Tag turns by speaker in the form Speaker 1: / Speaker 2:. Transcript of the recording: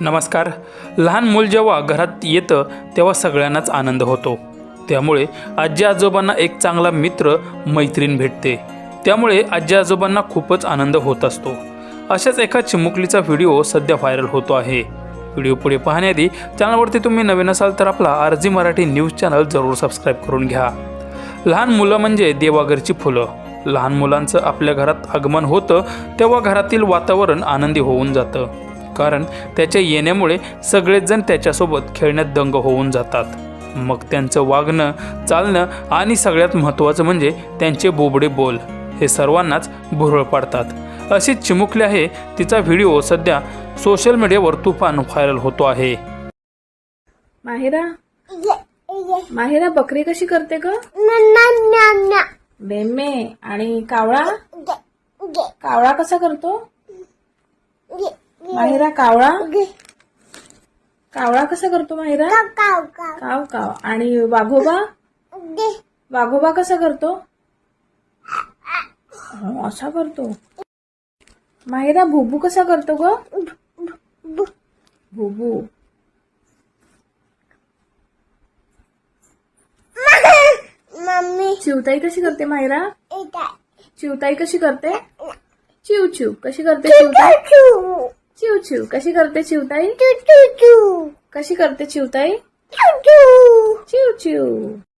Speaker 1: नमस्कार. लहान मूल जेव्हा घरात येतं तेव्हा सगळ्यांनाच आनंद होतो. त्यामुळे आजी आजोबांना एक चांगला मित्र मैत्रीण भेटते. त्यामुळे आजी आजोबांना खूपच आनंद होत असतो. अशाच एका चिमुकलीचा व्हिडिओ सध्या व्हायरल होतो आहे. व्हिडिओ पुढे पाहण्याआधी चॅनलवरती तुम्ही नवीन असाल तर आपला आरजी मराठी न्यूज चॅनल जरूर सबस्क्राईब करून घ्या. लहान मुलं म्हणजे देवाघरची फुलं. लहान मुलांचं आपल्या घरात आगमन होतं तेव्हा घरातील वातावरण आनंदी होऊन जातं. कारण त्याच्या येण्यामुळे सगळेच जण त्याच्यासोबत खेळण्यात दंग होऊन जातात. मग त्यांचं वागणं चालणं आणि सगळ्यात महत्त्वाचं म्हणजे त्यांचे बोबडे बोल हे सर्वांनाच भुरळ पाडतात. अशीच चिमुकली आहे तिचा व्हिडिओ सध्या सोशल मीडियावर तुफान व्हायरल होतो आहे.
Speaker 2: माहिरा? माहिरा बकरी कशी करते ग? बेमे आणि कावळा? कावळा कसा करतो? माहिरा कावळा? कावळा कसा करतो माहिरा? काव काव आणि वाघोबा? वाघोबा कसा करतो? असा करतो. माहिरा भुबू कसा करतो ग? भुबू.
Speaker 3: मम्मी.
Speaker 2: चिवताई कशी करते माहिरा? चिवताई कशी करते? चिव चिव. कशी करते चिवताई? चिव चिव. कशी करते चिवताई? कशी करते चिवताई? चिव चिव.